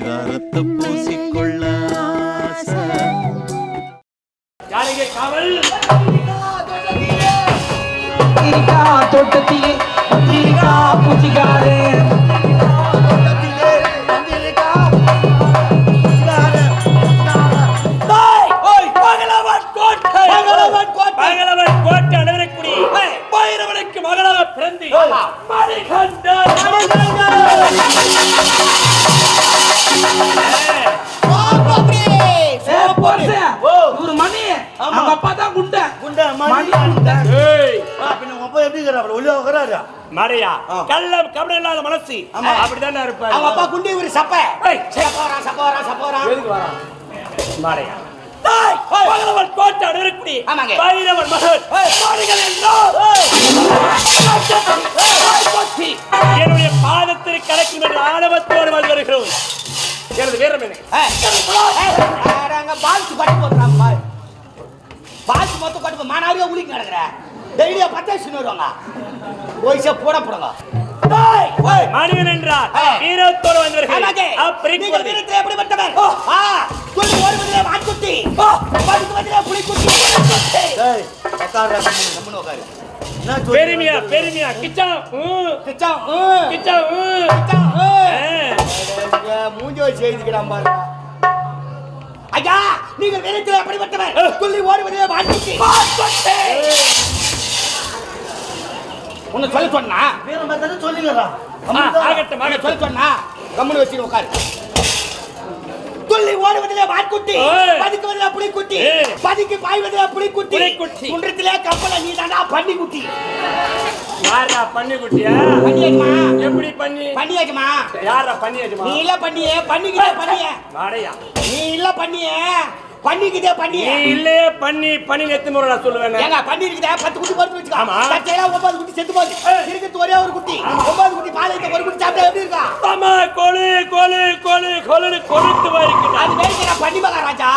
பரிதாரத்தை பூசிக்கொள்ள ஆசை. காவல் அவங்க அப்பா தான் குண்டை. மணி. குண்டை. ஏய், அவங்க மறையா கள்ளம் கபடம் இல்லாத மனசு. அப்படிதானே இருப்பாரு. அப்பா குண்டி ஒரு சப்ப. சப்போரா சப்போரா மறையா பகலவன் கோட்டை. பைரவன். என்னுடைய பாதத்தில் கலக்கும் என்ற ஆணவத்தோடு வந்து வருகிறோம் எனது வீரம் என்ன பால் மானாரியா உளிக்கு நடக்கிற? டெய்லியா பத்தாயிரம் வருவாங்க. போய்ஸா போட போடுங்க மனிதன் என்றால் ஆ. வீரத்தோடு வந்து ஆமாங்க. வருகிறேன் அப்படி நீங்கள் வீரத்தில் எப்படிப்பட்டவர் ஓடுவதிலே மான்குட்டி படுக்குவதிலே புலிக்குட்டி. பெருமையா பெருமையா. கிச்சா கிச்சா கிச்சா. மூஞ்சி வச்சு எழுதிக்கிறான் பாருங்க. நீங்கள் வீரத்தில் எப்படிப்பட்டவர் சொல்லி ஓடுவதிலே மான்குட்டி உன்னை சொல்ல சொன்னா? ஆ, ஆகட்டும் ஆகட்டும் சொல்ல சொன்னா கம்முனு வச்சு உட்காரு. துள்ளி ஓடுவதிலே ஏய். பதுக்குவதிலே புலிக்குட்டி. பதுக்கி பாய்வதிலே புலிக்குட்டி. குன்றத்திலே கப்பல நீ தாண்டா பன்னிக்குட்டி. யாரா பண்ணி குட்டியா பண்ணியாச்சுமா? எப்படி பண்ணி? பண்ணியாச்சுமா? யாரா பண்ணியாச்சுமா? நீ இல்ல பண்ணியே பண்ணிக்கிட்டே பண்ணிய. வாடையா. நீ இல்ல பண்ணியே. பண்ணிக்கிட்டே பண்ணிய நீ இல்லையே பண்ணி பண்ணி எத்தனை முறை நான் சொல்லுவேன்? ஏங்க பண்ணி இருக்குதா பத்து குட்டி பொறுத்து வச்சுக்கோ. ஆமா. தச்சையில ஒன்பது குட்டி செத்து போகுது இருக்கிறது ஒரே ஒரு குட்டி. ஒன்பது குட்டி பால் வைத்த ஒரு குட்டி சாப்பிட்டா எப்படி இருக்கா ஆமா கொலு கொலு கொலு கொலுன்னு கொலுத்து வாய்க்கு அது வேலைக்கு நான் பண்ணி மகா ராஜா